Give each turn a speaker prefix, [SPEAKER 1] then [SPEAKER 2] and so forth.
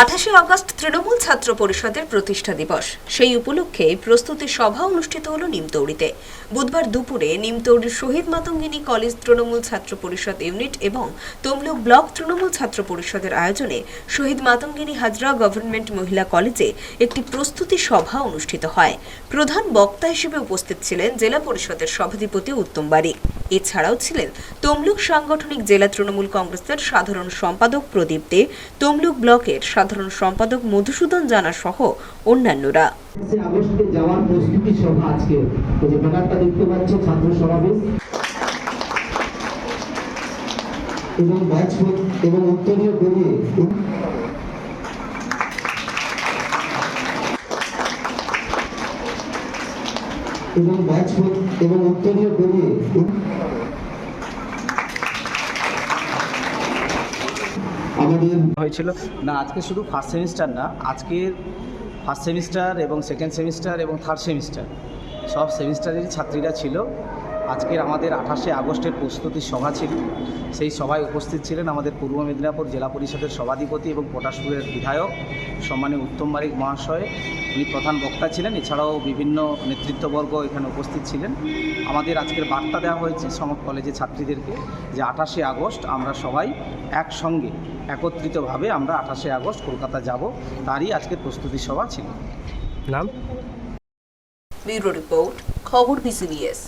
[SPEAKER 1] আঠাশে আগস্ট তৃণমূল ছাত্র পরিষদের প্রতিষ্ঠা দিবস। সেই উপলক্ষে প্রস্তুতি সভা অনুষ্ঠিত হল নিমতৌড়িতে। বুধবার দুপুরে নিমতৌড়ির শহীদ মাতঙ্গিনী কলেজ তৃণমূল ছাত্র পরিষদ ইউনিট এবং তমলুক ব্লক তৃণমূল ছাত্র পরিষদের আয়োজনে শহীদ মাতঙ্গিনী হাজরা গভর্নমেন্ট মহিলা কলেজে একটি প্রস্তুতি সভা অনুষ্ঠিত হয়। প্রধান বক্তা হিসেবে উপস্থিত ছিলেন জেলা পরিষদের সভাধিপতি উত্তম বারিক। এছাড়াও ছিলেন তমলুক সাংগঠনিক জেলা তৃণমূল কংগ্রেসের সাধারণ সম্পাদক প্রদীপ দে, তমলুক ব্লকের সাধারণ সম্পাদক মধুসূদন জানা সহ অন্যান্যরা।
[SPEAKER 2] এবং ব্যাচপথ এবং উত্তরীয় বেরিয়ে এবং আমাদের
[SPEAKER 3] হয়েছিল। না, আজকে শুধু ফার্স্ট সেমিস্টার না, আজকের ফার্স্ট সেমিস্টার এবং সেকেন্ড সেমিস্টার এবং থার্ড সেমিস্টার সব সেমিস্টারেরই ছাত্রীরা ছিল। আজকের আমাদের আঠাশে আগস্টের প্রস্তুতি সভা ছিল। সেই সভায় উপস্থিত ছিলেন আমাদের পূর্ব মেদিনীপুর জেলা পরিষদের সভাধিপতি এবং পটাশপুরের বিধায়ক সম্মানীয় উত্তম বারিক মহাশয়। উনি প্রধান বক্তা ছিলেন এছাড়াও বিভিন্ন নেতৃত্ববর্গ এখানে উপস্থিত ছিলেন। আমাদের আজকের বার্তা দেওয়া হয়েছে সমস্ত কলেজের ছাত্রীদেরকে যে আঠাশে আগস্ট আমরা সবাই একসঙ্গে একত্রিতভাবে আমরা আঠাশে আগস্ট কলকাতা যাব। তারই আজকের প্রস্তুতি সভা ছিল।
[SPEAKER 4] নাম?
[SPEAKER 1] ব্যুরো রিপোর্ট খবর বিসিবিএস।